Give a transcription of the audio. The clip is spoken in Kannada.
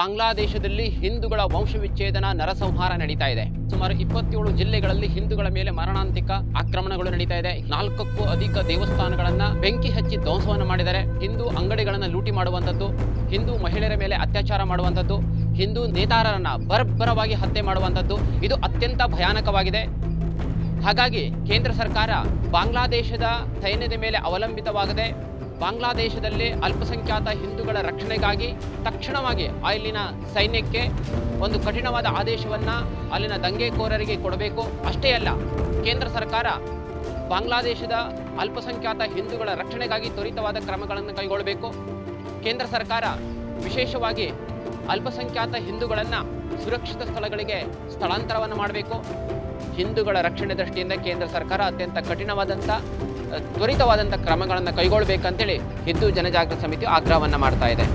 ಬಾಂಗ್ಲಾದೇಶದಲ್ಲಿ ಹಿಂದೂಗಳ ವಂಶವಿಚ್ಛೇದನ ನರಸಂಹಾರ ನಡೀತಾ ಇದೆ. ಸುಮಾರು ಇಪ್ಪತ್ತೇಳು ಜಿಲ್ಲೆಗಳಲ್ಲಿ ಹಿಂದೂಗಳ ಮೇಲೆ ಮರಣಾಂತಿಕ ಆಕ್ರಮಣಗಳು ನಡೀತಾ ಇದೆ. ನಾಲ್ಕಕ್ಕೂ ಅಧಿಕ ದೇವಸ್ಥಾನಗಳನ್ನ ಬೆಂಕಿ ಹಚ್ಚಿ ಧ್ವಂಸವನ್ನು ಮಾಡಿದ್ದಾರೆ. ಹಿಂದೂ ಅಂಗಡಿಗಳನ್ನು ಲೂಟಿ ಮಾಡುವಂಥದ್ದು, ಹಿಂದೂ ಮಹಿಳೆಯರ ಮೇಲೆ ಅತ್ಯಾಚಾರ ಮಾಡುವಂಥದ್ದು, ಹಿಂದೂ ನೇತಾರರನ್ನ ಬರ್ಬರವಾಗಿ ಹತ್ಯೆ ಮಾಡುವಂಥದ್ದು, ಇದು ಅತ್ಯಂತ ಭಯಾನಕವಾಗಿದೆ. ಹಾಗಾಗಿ ಕೇಂದ್ರ ಸರ್ಕಾರ ಬಾಂಗ್ಲಾದೇಶದ ಸೈನ್ಯದ ಮೇಲೆ ಅವಲಂಬಿತವಾಗದೆ ಬಾಂಗ್ಲಾದೇಶದಲ್ಲಿ ಅಲ್ಪಸಂಖ್ಯಾತ ಹಿಂದೂಗಳ ರಕ್ಷಣೆಗಾಗಿ ತಕ್ಷಣವಾಗಿ ಅಲ್ಲಿನ ಸೈನ್ಯಕ್ಕೆ ಒಂದು ಕಠಿಣವಾದ ಆದೇಶವನ್ನು ಅಲ್ಲಿನ ದಂಗೆಕೋರರಿಗೆ ಕೊಡಬೇಕು. ಅಷ್ಟೇ ಅಲ್ಲ, ಕೇಂದ್ರ ಸರ್ಕಾರ ಬಾಂಗ್ಲಾದೇಶದ ಅಲ್ಪಸಂಖ್ಯಾತ ಹಿಂದೂಗಳ ರಕ್ಷಣೆಗಾಗಿ ತ್ವರಿತವಾದ ಕ್ರಮಗಳನ್ನು ಕೈಗೊಳ್ಳಬೇಕು. ಕೇಂದ್ರ ಸರ್ಕಾರ ವಿಶೇಷವಾಗಿ ಅಲ್ಪಸಂಖ್ಯಾತ ಹಿಂದೂಗಳನ್ನು ಸುರಕ್ಷಿತ ಸ್ಥಳಗಳಿಗೆ ಸ್ಥಳಾಂತರವನ್ನು ಮಾಡಬೇಕು. ಹಿಂದೂಗಳ ರಕ್ಷಣೆ ದೃಷ್ಟಿಯಿಂದ ಕೇಂದ್ರ ಸರ್ಕಾರ ಅತ್ಯಂತ ಕಠಿಣವಾದಂಥ ತ್ವರಿತವಾದಂಥ ಕ್ರಮಗಳನ್ನು ಕೈಗೊಳ್ಳಬೇಕಂತೇಳಿ ಹಿಂದೂ ಜನಜಾಗೃತಿ ಸಮಿತಿ ಆಗ್ರಹವನ್ನು ಮಾಡ್ತಾ ಇದೆ.